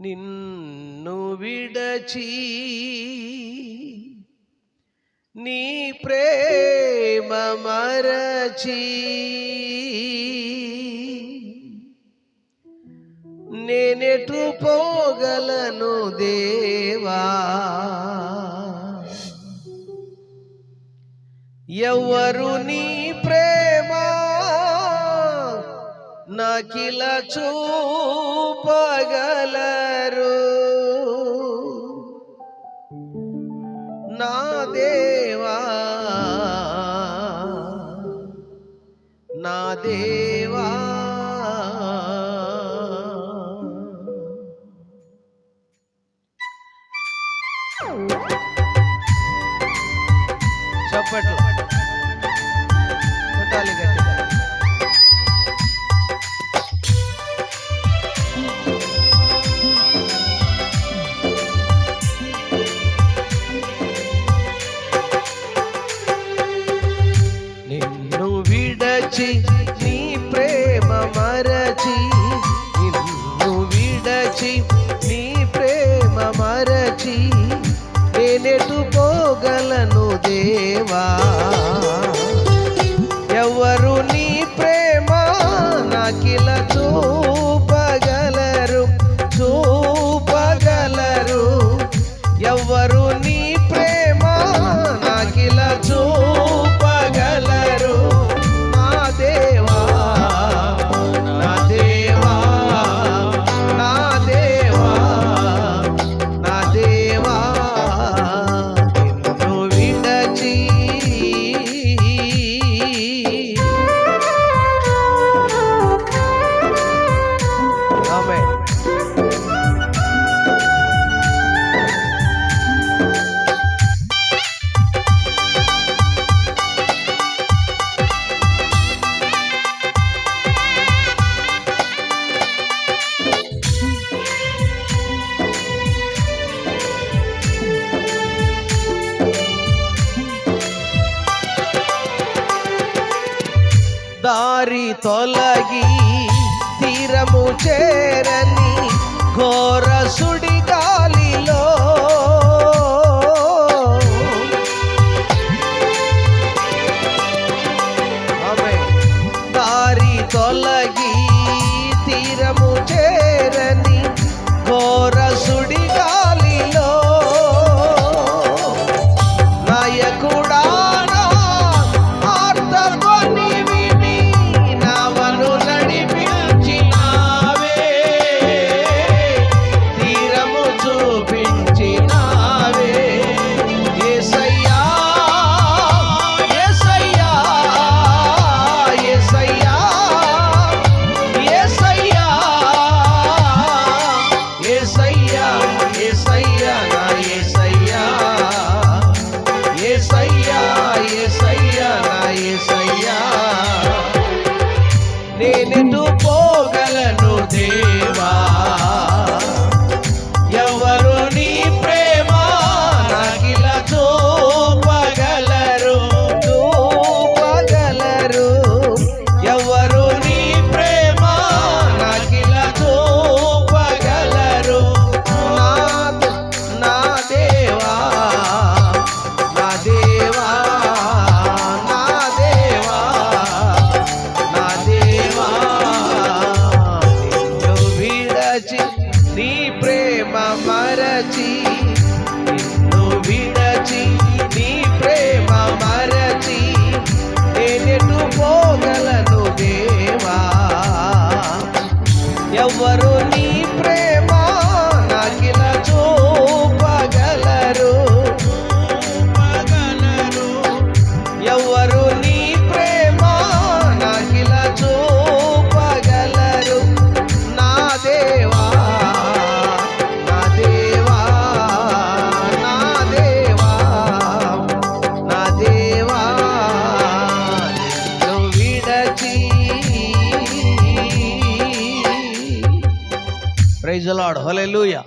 నిన్ను విడచి నీ ప్రేమ మరచి నేనెటు పోగలను దేవా. ఎవరు నీ ప్రేమా? నకిల చూపగలరు. నా దేవా నా దేవా. పోగలను దేవా. ఎవరు నీ దారి తొలగి తీరము చేరని ఘోర సుడి గాలిలో దారి తొలగి తీరము చే ঢুকে allí, no the lord. Hallelujah.